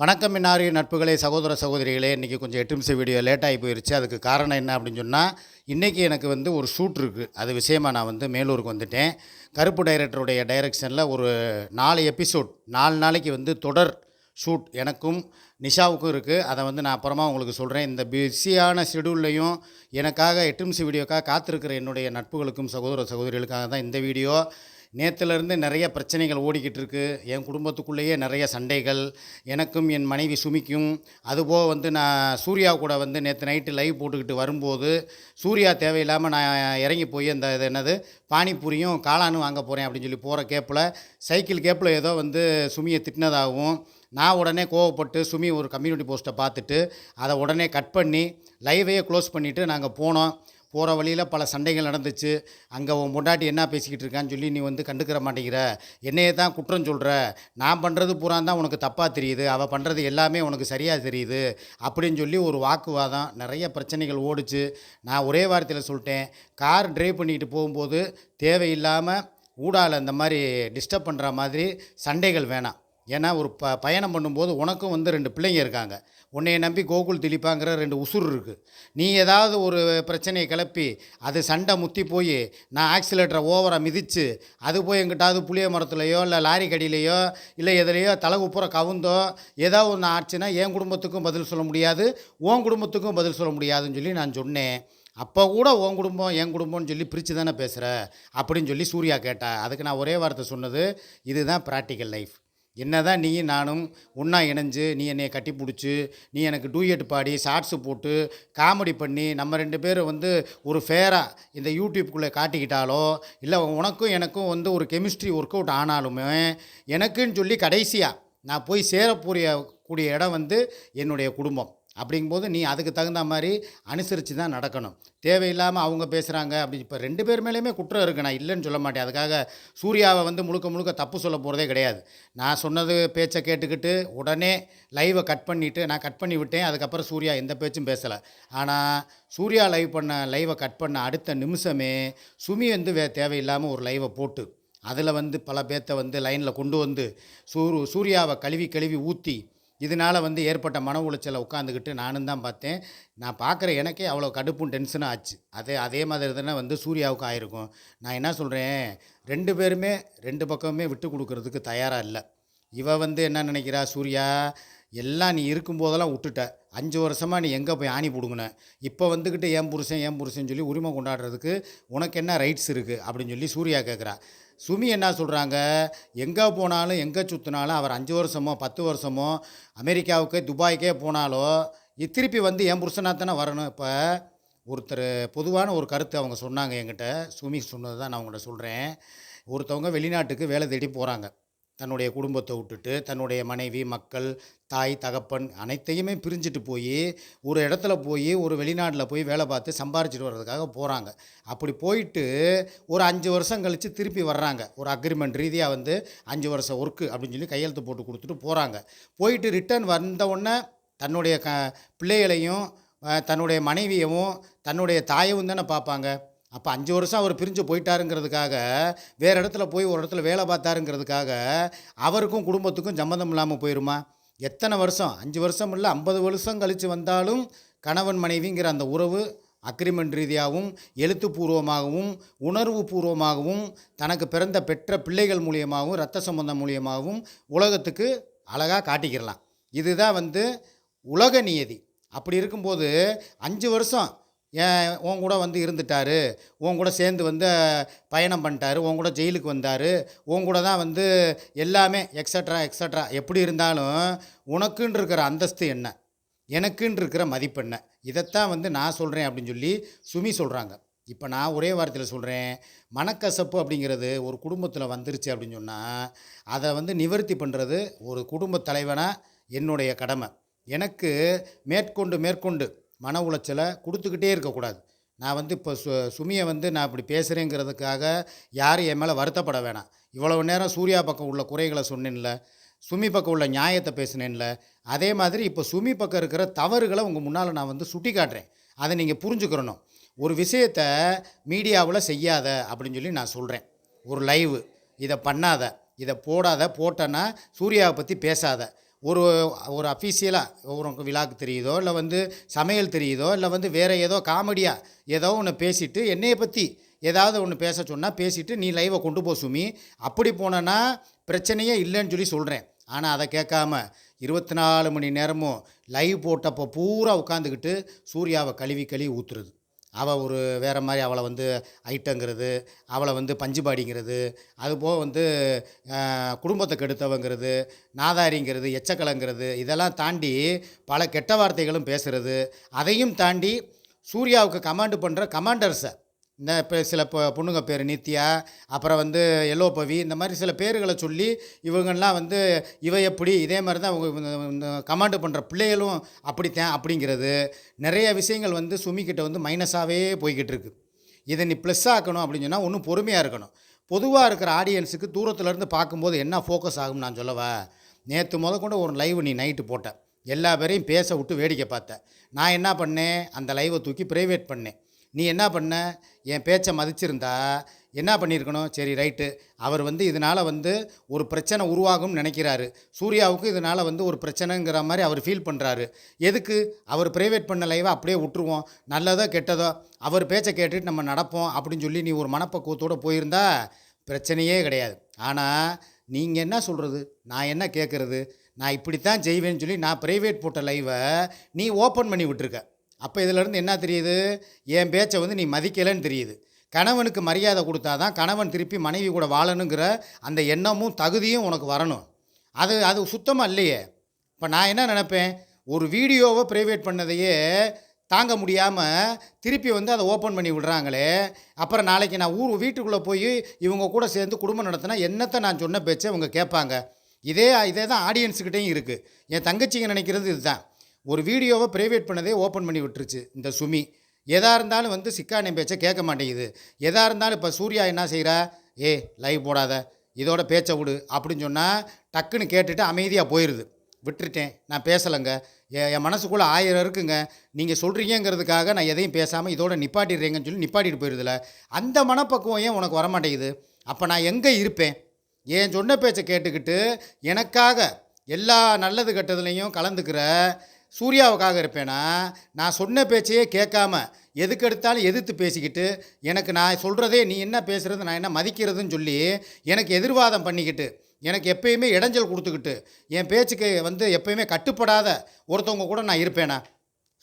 வணக்கம் இன்னாரி நட்புகளே சகோதர சகோதரிகளே. இன்றைக்கி கொஞ்சம் எட்டு நிமிஷம் வீடியோ லேட் ஆகி போயிருச்சு. அதுக்கு காரணம் என்ன அப்படின்னு சொன்னால் இன்றைக்கி எனக்கு வந்து ஒரு ஷூட் இருக்குது அது விஷயமாக நான் வந்து மேலூருக்கு வந்துட்டேன். கருப்பு டைரக்டருடைய டைரக்ஷனில் ஒரு நாலு எபிசோட் நாலு நாளைக்கு வந்து தொடர் ஷூட் எனக்கும் நிஷாவுக்கும் இருக்குது அதை வந்து நான் அப்புறமா உங்களுக்கு சொல்கிறேன் இந்த பிஸியான ஷெடியூல்லையும் எனக்காக எட்டு நிமிஷம் வீடியோக்காக காத்திருக்கிற என்னுடைய நட்புகளுக்கும் சகோதர சகோதரிகளுக்காக தான் இந்த வீடியோ நேற்றுலேருந்து நிறைய பிரச்சனைகள் ஓடிக்கிட்டு இருக்குது என் குடும்பத்துக்குள்ளேயே நிறைய சண்டைகள். எனக்கும் என் மனைவி சுமிக்கும். அதுபோக வந்து நான் சூர்யா கூட வந்து நேற்று நைட்டு லைவ் போட்டுக்கிட்டு வரும்போது சூர்யா தேவையில்லாமல் நான் இறங்கி போய் அந்த இது என்னது பானிபூரியும் காளானும் வாங்க போகிறேன் அப்படின்னு சொல்லி போகிற கேப்பில் சைக்கிள் கேப்பில் ஏதோ வந்து சுமியை திட்டினதாகவும் நான் உடனே கோவப்பட்டு சுமி ஒரு கம்யூனிட்டி போஸ்ட்டை பார்த்துட்டு அதை உடனே கட் பண்ணி லைவையே க்ளோஸ் பண்ணிவிட்டு நாங்கள் போனோம். போகிற வழியில் பல சண்டைகள் நடந்துச்சு. அங்கே உன் பொண்டாட்டி என்ன பேசிக்கிட்டு இருக்கான்னு சொல்லி நீ வந்து கண்டுக்கிற மாட்டேங்கிற. என்னையே தான் குற்றம் சொல்கிற நான் பண்ணுறது பூரா தான் உனக்கு தப்பாக தெரியுது. அவள் பண்ணுறது எல்லாமே உனக்கு சரியாக தெரியுது. அப்படின்னு சொல்லி ஒரு வாக்குவாதம் நிறைய பிரச்சனைகள் ஓடுச்சு. நான் ஒரே வாரத்தில் சொல்லிட்டேன். கார் ட்ரைவ் பண்ணிக்கிட்டு போகும்போது தேவையில்லாமல் ஊடால இந்த மாதிரி டிஸ்டர்ப் பண்ணுற மாதிரி சண்டைகள் வேணாம். ஏன்னா ஒரு ப பயணம் பண்ணும்போது உனக்கும் வந்து ரெண்டு பிள்ளைங்க இருக்காங்க. உன்னைய நம்பி கோகுல் திலிப்பாங்கிற ரெண்டு உசுர் இருக்குது நீ ஏதாவது ஒரு பிரச்சனையை கிளப்பி அது சண்டை முத்தி போய் நான் ஆக்சிலேட்டரை ஓவராக மிதித்து அது போய் எங்கிட்டாவது புளிய மரத்துலையோ இல்லை லாரி கடியிலையோ இல்லை எதுலையோ தலை உப்புற கவுந்தோ ஏதோ ஒன்று ஆச்சுன்னா என் குடும்பத்துக்கும் பதில் சொல்ல முடியாது உன் குடும்பத்துக்கும் பதில் சொல்ல முடியாதுன்னு சொல்லி நான் சொன்னேன். அப்போ கூட உன் குடும்பம் என் குடும்பம்னு சொல்லி பிரித்து தானே பேசுகிற அப்படின்னு சொல்லி சூர்யா கேட்டா. அதுக்கு நான் ஒரே வார்த்தை சொன்னது இதுதான் ப்ராக்டிக்கல் லைஃப் என்னதான் நீயும் நானும் ஒன்றா இணைஞ்சு நீ என்னை கட்டி பிடிச்சி நீ எனக்கு டூயட் பாடி ஷார்ட்ஸு போட்டு காமெடி பண்ணி நம்ம ரெண்டு பேரும் வந்து ஒரு ஃபேராக இந்த யூடியூப்குள்ளே காட்டிக்கிட்டாலோ இல்லை உனக்கும் எனக்கும் வந்து ஒரு கெமிஸ்ட்ரி ஒர்க் அவுட் ஆனாலுமே எனக்குன்னு சொல்லி கடைசியாக நான் போய் சேரக்கூடிய கூடிய இடம் வந்து என்னுடைய குடும்பம். அப்படிங்கும்போது நீ அதுக்கு தகுந்த மாதிரி அனுசரித்து தான் நடக்கணும். தேவையில்லாமல் அவங்க பேசுகிறாங்க அப்படி இப்போ ரெண்டு பேர் மேலேயுமே குற்றம் இருக்குது நான் இல்லைன்னு சொல்ல மாட்டேன். அதுக்காக சூர்யாவை வந்து முழுக்க முழுக்க தப்பு சொல்ல போகிறதே கிடையாது. நான் சொன்னது பேச்சை கேட்டுக்கிட்டு உடனே லைவை கட் பண்ணிவிட்டு நான் கட் பண்ணி விட்டேன். அதுக்கப்புறம் சூர்யா எந்த பேச்சும் பேசலை. ஆனால் சூர்யா லைவ் பண்ண லைவை கட் பண்ண அடுத்த நிமிஷமே சுமி வந்து வே தேவையில்லாமல் ஒரு லைவை போட்டு அதில் வந்து பல பேர்த்த வந்து லைனில் கொண்டு வந்து சூரு சூர்யாவை கழுவி கழுவி ஊற்றி இதனால் வந்து ஏற்பட்ட மன உளைச்சலை உட்காந்துக்கிட்டு நானும் தான் பார்த்தேன். நான் பார்க்குற எனக்கே அவ்வளோ கடுப்பும் டென்ஷனும் ஆச்சு. அதே அதே மாதிரி தானே வந்து சூர்யாவுக்கு ஆயிருக்கும். நான் என்ன சொல்கிறேன் ரெண்டு பேருமே ரெண்டு பக்கமுமே விட்டு கொடுக்கறதுக்கு தயாராக இல்லை. இவ வந்து என்ன நினைக்கிறா? சூர்யா எல்லாம் நீ இருக்கும்போதெல்லாம் விட்டுட்ட. அஞ்சு வருஷமாக நீ எங்கே போய் ஆணி பிடுங்கின? இப்போ வந்துக்கிட்டு ஏன் புருஷன் ஏன் புருஷன் சொல்லி உரிமை கொண்டாடுறதுக்கு உனக்கு என்ன ரைட்ஸ் இருக்குது அப்படின்னு சொல்லி சூர்யா கேட்குறா சுமி என்ன சொல்கிறாங்க எங்கே போனாலும் எங்கே சுற்றினாலும் அவர் அஞ்சு வருஷமோ பத்து வருஷமோ அமெரிக்காவுக்கு துபாய்க்கே போனாலோ திருப்பி வந்து என் புருஷனாக தானே வரணும் இப்போ? ஒருத்தர் பொதுவான ஒரு கருத்து அவங்க சொன்னாங்க என்கிட்ட. சுமி சொன்னது தான் நான் உங்கள்கிட்ட சொல்கிறேன் ஒருத்தவங்க வெளிநாட்டுக்கு வேலை தேடி போகிறாங்க தன்னுடைய குடும்பத்தை விட்டுட்டு தன்னுடைய மனைவி மக்கள் தாய் தகப்பன் அனைத்தையுமே பிரிஞ்சுட்டு போய் ஒரு இடத்துல போய் ஒரு வெளிநாட்டில் போய் வேலை பார்த்து சம்பாரிச்சிட்டு வர்றதுக்காக போகிறாங்க அப்படி போயிட்டு ஒரு அஞ்சு வருஷம் கழித்து திருப்பி வர்றாங்க. ஒரு அக்ரிமெண்ட் ரீதியாக வந்து அஞ்சு வருஷம் ஒர்க்கு அப்படின்னு சொல்லி கையெழுத்து போட்டு கொடுத்துட்டு போகிறாங்க போயிட்டு ரிட்டர்ன் வந்தவுடனே தன்னுடைய க பிள்ளைகளையும் தன்னுடைய மனைவியவும் தன்னுடைய தாயவும் தானே பார்ப்பாங்க? அப்போ அஞ்சு வருஷம் அவர் பிரிஞ்சு போயிட்டாருங்கிறதுக்காக வேறு இடத்துல போய் ஒரு இடத்துல வேலை பார்த்தாருங்கிறதுக்காக அவருக்கும் குடும்பத்துக்கும் சம்மந்தம் இல்லாமல் போயிருமா? எத்தனை வருஷம்? அஞ்சு வருஷம் இல்லை ஐம்பது வருஷம் கழித்து வந்தாலும் கணவன் மனைவிங்கிற அந்த உறவு அக்ரிமெண்ட் ரீதியாகவும் எழுத்துப்பூர்வமாகவும் உணர்வு பூர்வமாகவும் தனக்கு பிறந்த பெற்ற பிள்ளைகள் மூலியமாகவும் இரத்த சம்பந்தம் மூலியமாகவும் உலகத்துக்கு அழகாக காட்டிக்கிடலாம். இதுதான் வந்து உலக நியதி. அப்படி இருக்கும்போது அஞ்சு வருஷம் ஏன் உன் கூட வந்து இருந்துட்டாரு? உன் கூட சேர்ந்து வந்து பயணம் பண்ணிட்டாரு. உன் கூட ஜெயிலுக்கு வந்தார். உன் கூட தான் வந்து எல்லாமே எக்ஸட்ரா எக்ஸட்ரா எப்படி இருந்தாலும் உனக்குன்னு இருக்கிற அந்தஸ்து என்ன? எனக்குன்னு இருக்கிற மதிப்பு என்ன? இதைத்தான் வந்து நான் சொல்கிறேன் அப்படின்னு சொல்லி சுமி சொல்கிறாங்க இப்போ நான் ஒரே வார்த்தையில் சொல்கிறேன் மனக்கசப்பு அப்படிங்கிறது ஒரு குடும்பத்தில் வந்துருச்சு அப்படின்னு சொன்னால் அதை வந்து நிவர்த்தி பண்ணுறது ஒரு குடும்ப தலைவனாக என்னுடைய கடமை. எனக்கு மேற்கொண்டு மேற்கொண்டு மன உளைச்சலை கொடுத்துக்கிட்டே இருக்கக்கூடாது. நான் வந்து இப்போ சு சுமியை வந்து நான் இப்படி பேசுகிறேங்கிறதுக்காக யாரும் என் மேலே வருத்தப்பட வேணாம். இவ்வளவு நேரம் சூர்யா பக்கம் உள்ள குறைகளை சொன்னேன்ல சுமி பக்கம் உள்ள நியாயத்தை பேசினேன்ல அதே மாதிரி இப்போ சுமி பக்கம் இருக்கிற தவறுகளை உங்கள் முன்னால் நான் வந்து சுட்டி காட்டுறேன் அதை நீங்கள் புரிஞ்சுக்கிறணும் ஒரு விஷயத்தை மீடியாவில் செய்யாத அப்படின்னு சொல்லி நான் சொல்கிறேன் ஒரு லைவு. இதை பண்ணாத. இதை போடாத. போட்டேன்னா சூர்யாவை பற்றி பேசாத. ஒரு ஒரு அஃபீஷியலாக ஒரு விழாக்கு தெரியுதோ இல்லை வந்து சமையல் தெரியுதோ இல்லை வந்து வேறு ஏதோ காமெடியாக ஏதோ ஒன்று பேசிவிட்டு என்னையை பற்றி ஏதாவது ஒன்று பேச சொன்னால் பேசிவிட்டு நீ லைவை கொண்டு போ சுமி. அப்படி போனேன்னா பிரச்சனையே இல்லைன்னு சொல்லி சொல்கிறேன் ஆனால் அதை கேட்காம இருபத்தி நாலு மணி நேரமும் லைவ் போட்டப்போ பூரா உட்காந்துக்கிட்டு சூர்யாவை கழுவி கழுவி ஊற்றுறது அவள் ஒரு வேறு மாதிரி அவளை வந்து ஐட்டங்கிறது அவளை வந்து பஞ்சுபாடிங்கிறது அதுபோக வந்து குடும்பத்தை கெடுத்தவங்கிறது நாதாரிங்கிறது எச்சக்கலங்கிறது இதெல்லாம் தாண்டி பல கெட்ட வார்த்தைகளும் பேசுகிறது அதையும் தாண்டி சூர்யாவுக்கு கமாண்டு பண்ணுற கமாண்டர்ஸை இந்த இப்போ சில இப்போ பொண்ணுங்க பேர் நித்யா அப்புறம் வந்து எல்லோ பவி இந்த மாதிரி சில பேர்களை சொல்லி இவங்கெல்லாம் வந்து இவ எப்படி இதே மாதிரி தான் அவங்க கமாண்டு பண்ணுற பிள்ளைகளும் அப்படித்தான் அப்படிங்கிறது. நிறைய விஷயங்கள் வந்து சுமிக்கிட்ட வந்து மைனஸாகவே போய்கிட்டு இருக்கு. இதை நீ ப்ளஸ் ஆக்கணும் அப்படின்னு சொன்னால் ஒன்றும் பொறுமையாக இருக்கணும். பொதுவாக இருக்கிற ஆடியன்ஸுக்கு தூரத்துலேருந்து பார்க்கும்போது என்ன ஃபோக்கஸ் ஆகும் நான் சொல்லவா? நேற்று முத கொண்டு ஒரு லைவ் நீ நைட்டு போட்டேன் எல்லா பேரையும் பேச விட்டு வேடிக்கை பார்த்தேன் நான் என்ன பண்ணேன்? அந்த லைவை தூக்கி ப்ரைவேட் பண்ணேன். நீ என்ன பண்ண? என் பேச்சை மதிச்சிருந்தா என்ன பண்ணியிருக்கணும்? சரி ரைட்டு. அவர் வந்து இதனால் வந்து ஒரு பிரச்சனை உருவாகும்னு நினைக்கிறாரு. சூர்யாவுக்கு இதனால் வந்து ஒரு பிரச்சனைங்கிற மாதிரி அவர் ஃபீல் பண்ணுறாரு எதுக்கு? அவர் ப்ரைவேட் பண்ண லைவை அப்படியே விட்டுருவோம். நல்லதோ கெட்டதோ அவர் பேச்சை கேட்டுட்டு நம்ம நடப்போம் அப்படின்னு சொல்லி நீ ஒரு மனப்பக்குவத்தோடு போயிருந்தா பிரச்சனையே கிடையாது. ஆனால் நீங்கள் என்ன சொல்கிறது நான் என்ன கேட்குறது நான் இப்படித்தான் செய்வேன்னு சொல்லி நான் ப்ரைவேட் போட்ட லைவை நீ ஓப்பன் பண்ணி விட்டுருக்க. அப்போ இதிலேருந்து என்ன தெரியுது? என் பேச்சை வந்து நீ மதிக்கலைன்னு தெரியுது. கணவனுக்கு மரியாதை கொடுத்தாதான் கணவன் திருப்பி மனைவி கூட வாழணுங்கிற அந்த எண்ணமும் தகுதியும் உனக்கு வரணும். அது அது சுத்தமாக இல்லையே. இப்போ நான் என்ன நினப்பேன்? ஒரு வீடியோவை ப்ரைவேட் பண்ணதையே தாங்க முடியாமல் திருப்பி வந்து அதை ஓப்பன் பண்ணி விடுறாங்களே. அப்புறம் நாளைக்கு நான் ஊர் வீட்டுக்குள்ளே போய் இவங்க கூட சேர்ந்து குடும்பம் நடத்தினா என்னத்தை நான் சொன்ன பேச்சை இவங்க கேட்பாங்க? இதே இதே தான் ஆடியன்ஸுக்கிட்டேயும் இருக்குது என் தங்கச்சிங்க நினைக்கிறது இதுதான். ஒரு வீடியோவை ப்ரைவேட் பண்ணதே ஓப்பன் பண்ணி விட்டுருச்சு. இந்த சுமி எதாக இருந்தாலும் வந்து சிக்கானே பேச்சை கேட்க மாட்டேங்குது. எதாக இருந்தாலும் இப்போ சூர்யா என்ன செய்கிறா ஏ லைவ் போடாத. இதோட பேச்சை விடு அப்படின்னு சொன்னால் டக்குன்னு கேட்டுட்டு அமைதியாக போயிடுது விட்டுட்டேன். நான் பேசலைங்க. என் என் மனசுக்குள்ளே ஆயிரம் இருக்குங்க. நீங்கள் சொல்கிறீங்கிறதுக்காக நான் எதையும் பேசாமல் இதோட நிப்பாட்டிடுறீங்கன்னு சொல்லி நிப்பாட்டிட்டு போயிடுதுல அந்த மனப்பக்குவம் ஏன் உனக்கு வரமாட்டேங்குது? அப்போ நான் எங்கே இருப்பேன்? ஏன் சொன்ன பேச்சை கேட்டுக்கிட்டு எனக்காக எல்லா நல்லது கெட்டதுலேயும் கலந்துக்கிற சூர்யாவுக்காக இருப்பேனா? நான் சொன்ன பேச்சையே கேட்காம எதுக்கு எடுத்தாலும் எதிர்த்து பேசிக்கிட்டு எனக்கு நான் சொல்கிறதே நீ என்ன பேசுகிறது நான் என்ன மதிக்கிறதுன்னு சொல்லி எனக்கு எதிர்வாதம் பண்ணிக்கிட்டு எனக்கு எப்பயுமே இடைஞ்சல் கொடுத்துக்கிட்டு என் பேச்சுக்கு வந்து எப்பயுமே கட்டுப்படாத ஒருத்தவங்க கூட நான் இருப்பேனா?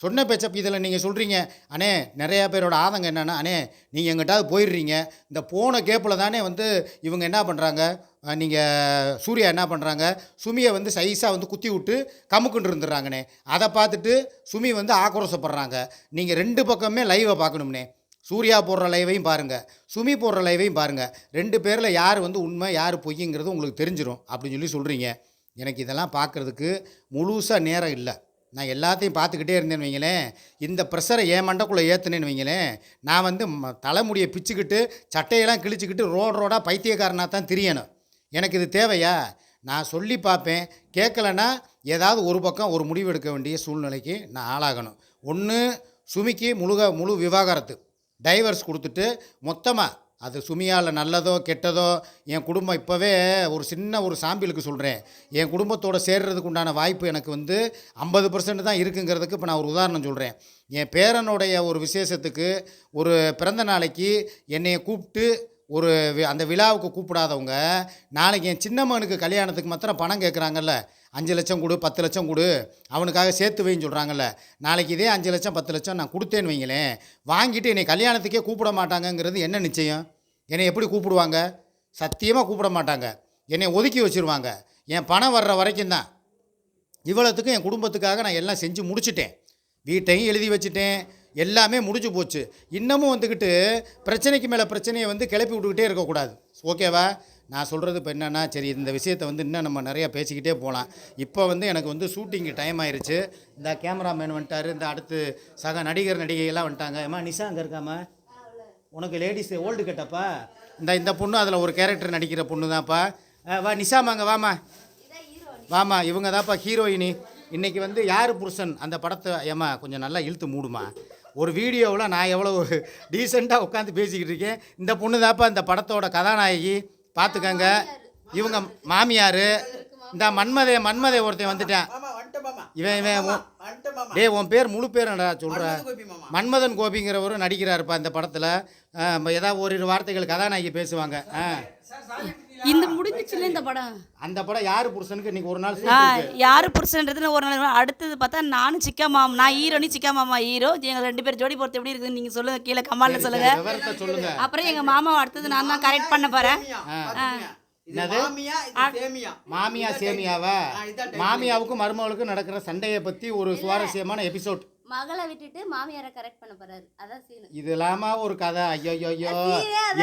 சொன்ன பேச்ச இதில் நீங்கள் சொல்கிறீங்க அண்ணே நிறையா பேரோட ஆதங்கம் என்னென்னா அண்ணே நீங்கள் எங்கிட்டாவது போயிடுறீங்க. இந்த போன கேப்பில் தானே வந்து இவங்க என்ன பண்ணுறாங்க நீங்கள் சூர்யா என்ன பண்ணுறாங்க சுமியை வந்து சைஸாக வந்து குத்தி விட்டு கமுக்குன்னு இருந்துடுறாங்கண்ணே. அதை பார்த்துட்டு சுமி வந்து ஆக்ரோஷப்படுறாங்க. நீங்கள் ரெண்டு பக்கமே லைவை பார்க்கணும்னே சூர்யா போடுற லைவையும் பாருங்கள் சுமி போடுற லைவையும் பாருங்கள் ரெண்டு பேரில் யார் வந்து உண்மை யார் பொய்ங்கிறது உங்களுக்கு தெரிஞ்சிடும் அப்படின்னு சொல்லி சொல்கிறீங்க எனக்கு இதெல்லாம் பார்க்குறதுக்கு முழுசாக நேரம் இல்லை. நான் எல்லாத்தையும் பார்த்துக்கிட்டே இருந்தேன்னு வைங்களேன். இந்த ப்ரெஷரை ஏன் மண்டக்குள்ளே ஏற்றுனேன்னு வைங்களேன். நான் வந்து ம- தலைமுடியை பிச்சுக்கிட்டு சட்டையெல்லாம் கிழிச்சிக்கிட்டு ரோடு ரோடாக பைத்தியக்காரனாக தான் திரியணும். எனக்கு இது தேவையா? நான் சொல்லி பார்ப்பேன். கேட்கலன்னா ஏதாவது ஒரு பக்கம் ஒரு முடிவு எடுக்க வேண்டிய சூழ்நிலைக்கு நான் ஆளாகணும். ஒன்று சுமிக்கு முழுக முழு விவாகரத்து. டைவர்ஸ் கொடுத்துட்டு மொத்தமாக அது சுமியால் நல்லதோ கெட்டதோ என் குடும்பம் இப்போவே ஒரு சின்ன ஒரு சாம்பிளுக்கு சொல்கிறேன் என் குடும்பத்தோடு சேர்றதுக்கு உண்டான வாய்ப்பு எனக்கு வந்து ஐம்பது பர்சன்ட் தான் இருக்குங்கிறதுக்கு இப்போ நான் ஒரு உதாரணம் சொல்கிறேன் என் பேரனுடைய ஒரு விசேஷத்துக்கு ஒரு பிறந்த நாளைக்கு என்னையை கூப்பிட்டு ஒரு அந்த விழாவுக்கு கூப்பிடாதவங்க நாளைக்கு என் சின்ன மகனுக்கு கல்யாணத்துக்கு மாத்திரம் பணம் கேட்குறாங்கல்ல அஞ்சு லட்சம் கொடு பத்து லட்சம் கொடு அவனுக்காக சேர்த்து வைன்னு சொல்கிறாங்கல்ல நாளைக்கு இதே அஞ்சு லட்சம் பத்து லட்சம் நான் கொடுத்தேன்னு வைங்களேன் வாங்கிட்டு என்னை கல்யாணத்துக்கே கூப்பிட மாட்டாங்கங்கிறது என்ன நிச்சயம்? என்னை எப்படி கூப்பிடுவாங்க? சத்தியமாக கூப்பிட மாட்டாங்க. என்னை ஒதுக்கி வச்சிருவாங்க. என் பணம் வர்ற வரைக்கும் தான். இவ்வளோத்துக்கும் என் குடும்பத்துக்காக நான் எல்லாம் செஞ்சு முடிச்சிட்டேன். வீட்டையும் எழுதி வச்சுட்டேன். எல்லாமே முடிஞ்சு போச்சு. இன்னமும் வந்துக்கிட்டு பிரச்சனைக்கு மேலே பிரச்சனையை வந்து கிளப்பி விட்டுக்கிட்டே இருக்கக்கூடாது. ஓகேவா? நான் சொல்கிறது இப்போ என்னென்னா சரி இந்த விஷயத்தை வந்து இன்னும் நம்ம நிறையா பேசிக்கிட்டே போகலாம் இப்போ வந்து எனக்கு வந்து ஷூட்டிங்கு டைம் ஆயிடுச்சு இந்த கேமராமேன் வந்துட்டார். இந்த அடுத்து சக நடிகர் நடிகைகள்லாம் வந்துட்டாங்க. ஏம்மா நிஷா அங்கே இருக்காம்மா? உனக்கு லேடிஸ் ஓல்டு கட்டப்பா? இந்த இந்த பொண்ணு அதில் ஒரு கேரக்டர் நடிக்கிற பொண்ணு தான்ப்பா வா வா நிஷாமாங்க வாமா வாமா இவங்க தான்ப்பா ஹீரோயினி இன்றைக்கி வந்து யார் புருஷன் அந்த படத்தை? ஏம்மா கொஞ்சம் நல்லா இழுத்து மூடுமா? ஒரு வீடியோவில் நான் எவ்வளோ டீசெண்டாக உட்காந்து பேசிக்கிட்டு இருக்கேன். இந்த பொண்ணு தான்ப்பா இந்த படத்தோட கதாநாயகி. பார்த்துக்கங்க இவங்க மாமியார். இந்த மன்மதே மன்மதே ஒருத்தன் வந்துட்டான். இவன் இவன் மாமா, உன்- பேர் முழு பேர் என்னடா சொல்கிற மன்மத கோபி மாமா. மன்மதன் கோபிங்கிறவரும் நடிக்கிறாருப்பா இந்த படத்தில். ஏதாவது ஓரிரு வார்த்தைகள் கதாநாயகி பேசுவாங்க. ஆ. இந்த முடிஞ்சிச்சுல இந்த படம்? அந்த படம் யார் புருஷனுக்கு இன்னைக்கு ஒரு நாள். யாரு புருஷன்றதுன்னு ஒரு நாள் அடுத்தது பார்த்தா நானும் சிக்கா மாமா நான் ஹீரோ நீ சிக்கா மாமா ஹீரோ. எங்க ரெண்டு பேர் ஜோடி பொறுத்து எப்படி இருக்குன்னு நீங்க சொல்லுங்க கீழே கமாண்ட்ல சொல்லுங்க. சொல்லுங்க. அப்புறம் எங்க மாமாவை அடுத்தது நான் தான் கரெக்ட் பண்ண போறேன்? மாமியா இது சேமியா. மாமியா சேமியாவா. மாமியாவுக்கும் மருமகளுக்கும் நடக்கிற சண்டையை பத்தி ஒரு சுவாரஸ்யமான எபிசோட். மகளை விட்டுட்டு மாமியாரை கரெக்ட் பண்ண போறாரு. அதான் சீனு இது இல்லாம ஒரு கதை. ஐயோ ஐயோ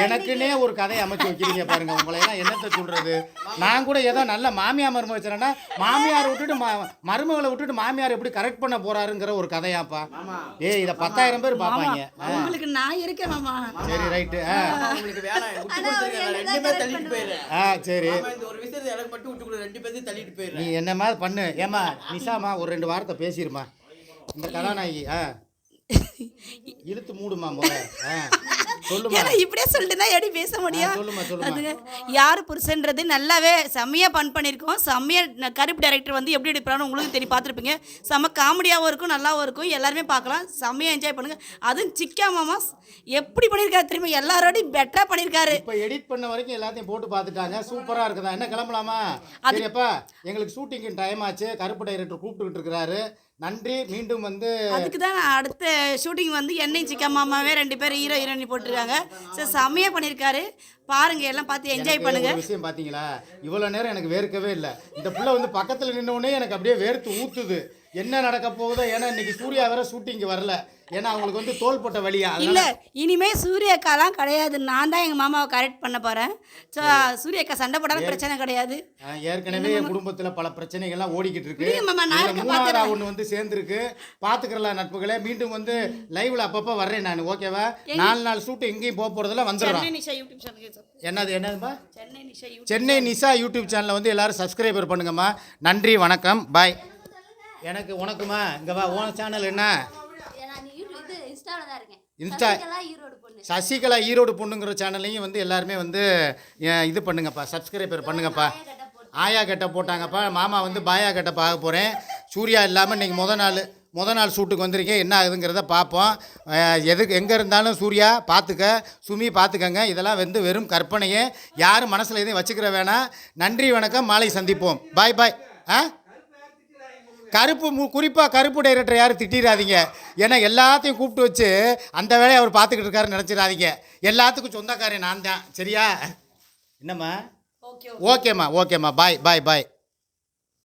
எனக்குன்னே ஒரு கதையை அமைச்சு வைக்கிறீங்க பாருங்க. உங்களை எல்லாம் என்னத்த சொல்றது? நான் கூட ஏதோ நல்ல மாமியார் மருமக வச்சுறேன்னா மாமியார் விட்டுட்டு ம- மருமகளை விட்டுட்டு மாமியார் எப்படி கரெக்ட் பண்ண போறாருங்கிற ஒரு கதையாப்பா. ஏய் இத பத்தாயிரம் பேர் பார்ப்பாங்க. உங்களுக்கு நான் இருக்கேன் மாமா. சரி ரைட்டு. உங்களுக்கு வேணாம். ரெண்டுமே தள்ளிட்டு போயிடுறேன் ஆ சரி. ஒரு விஷயத்தை எனக்கு மட்டும் விட்டு ரெண்டு பேர்த்தையும் தள்ளிட்டு நீ போயிடுறேன் என்னம்மா பண்ணு? ஏமா நிஷாமா ஒரு ரெண்டு வார்த்தை பேசிருமா இந்த கதாநாயகி ஆ. இழுத்து மூடுமா முத? சொல்லுமா? இப்படியே சொல்லிட்டு தான் எப்படி பேச முடியும். அதுங்க யார் புருஷன்றது நல்லாவே செம்மையாக பண் பண்ணியிருக்கோம். செம்மையாக கருப்பு டைரக்டர் வந்து எப்படி எடுப்பான்னு உங்களுக்கு தெரியும் பார்த்துருப்பீங்க. செம்ம காமெடியாகவும் இருக்கும் நல்லாவும் இருக்கும். எல்லாருமே பார்க்கலாம். செம்மையாக என்ஜாய் பண்ணுங்க. அதுவும் சிக்கா மாமா எப்படி பண்ணியிருக்காரு தெரியுமா? எல்லாரோடையும் பெட்டராக பண்ணியிருக்காரு. இப்போ எடிட் பண்ண வரைக்கும் எல்லாத்தையும் போட்டு பார்த்துட்டாங்க. சூப்பராக இருக்குதா? என்ன கிளம்பலாமா? சரிப்பா எங்களுக்கு ஷூட்டிங்கு டைம் ஆச்சு. கருப்பு டைரக்டர் கூப்பிட்டுக்கிட்டு இருக்கிறாரு. நன்றி. மீண்டும் வந்து அதுக்கு தான் அடுத்த ஷூட்டிங் வந்து என்னை சிக்கா மாமாவே ரெண்டு பேரும் ஹீரோ ஹீரோயினி போட்டிருக்காங்க. சரி செம்மையாக பண்ணியிருக்காரு. பாருங்க எல்லாம் பார்த்து என்ஜாய் பண்ணுங்க. விஷயம் பார்த்தீங்களா? இவ்வளோ நேரம் எனக்கு வேர்க்கவே இல்லை. இந்த புள்ள வந்து பக்கத்தில் நின்ன உடனே எனக்கு அப்படியே வேர்த்து ஊத்துது. என்ன நடக்க போகுதோ ஏன்னா இன்னைக்கு சூர்யா வேற ஷூட்டிங்க்கு வரல. ஏன்னா அவங்களுக்கு வந்து தோள்பட்ட வழியா. இல்ல அதனால இனிமே சூரியக்காலாம் கிடையாது. நான் தான் எங்க மாமாவை கரெக்ட் பண்ண போறேன். ஸோ சூரியக்கா சண்டை போடாத பிரச்சனை கிடையாது. ஆ, ஏற்கனவே என் குடும்பத்துல பல பிரச்சனைகள்லாம் ஓடிக்கிட்டு இருக்கு. பார்த்துக்கிறேன். ஒண்ணு வந்து சேர்ந்துருக்கு. பாத்துக்கிறலாம் நட்புகளே. மீண்டும் வந்து லைவ்ல அப்பப்ப வர்றேன் நான் ஓகேவா? நாலு நாள் ஷூட் எங்கேயும் போக போறதுல வந்துடுறோம். என்னது என்னதுப்பா? சென்னை நிஷா யூடியூப் சேனலை. வந்து எல்லாரும் சப்ஸ்கிரைபர் பண்ணுங்கம்மா. நன்றி வணக்கம். பாய் எனக்கு உனக்குமா? இங்க வா உன் சேனல் என்ன? இன்ஸ்டா- சசிகலா ஈரோடு பொண்ணு. சசிகலா ஈரோடு பொண்ணுங்கிற சேனல்லையும் வந்து எல்லாருமே வந்து இது பண்ணுங்கப்பா சப்ஸ்கிரைபர் பண்ணுங்கப்பா. ஆயா கட்ட போட்டாங்கப்பா. மாமா வந்து பாயா கட்ட பார்க்க போகிறேன் சூர்யா இல்லாமல் இன்னைக்கு முத நாள் முத நாள் ஷூட்டுக்கு வந்திருக்கேன். என்ன ஆகுதுங்கிறத பார்ப்போம். எதுக்கு எங்கே இருந்தாலும் சூர்யா பார்த்துக்க சுமி பார்த்துக்கங்க இதெல்லாம் வந்து வெறும் கற்பனையே. யாரும் மனசில் எதையும் வச்சுக்கிற வேணாம். நன்றி வணக்கம். மாலை சந்திப்போம். பாய் பாய். ஆ? கருப்பு மு குறிப்பாக கருப்பு டைரக்டர் யாரும் திட்டிடாதீங்க. ஏன்னா எல்லாத்தையும் கூப்பிட்டு வச்சு அந்த வேலையை அவர் பார்த்துக்கிட்டு இருக்காருன்னு நினச்சிடாதீங்க. எல்லாத்துக்கும் சொந்தக்காரன் நான் தான். சரியா? என்னம்மா? ஓகே ஓகேம்மா ஓகேம்மா. பாய் பாய் பாய்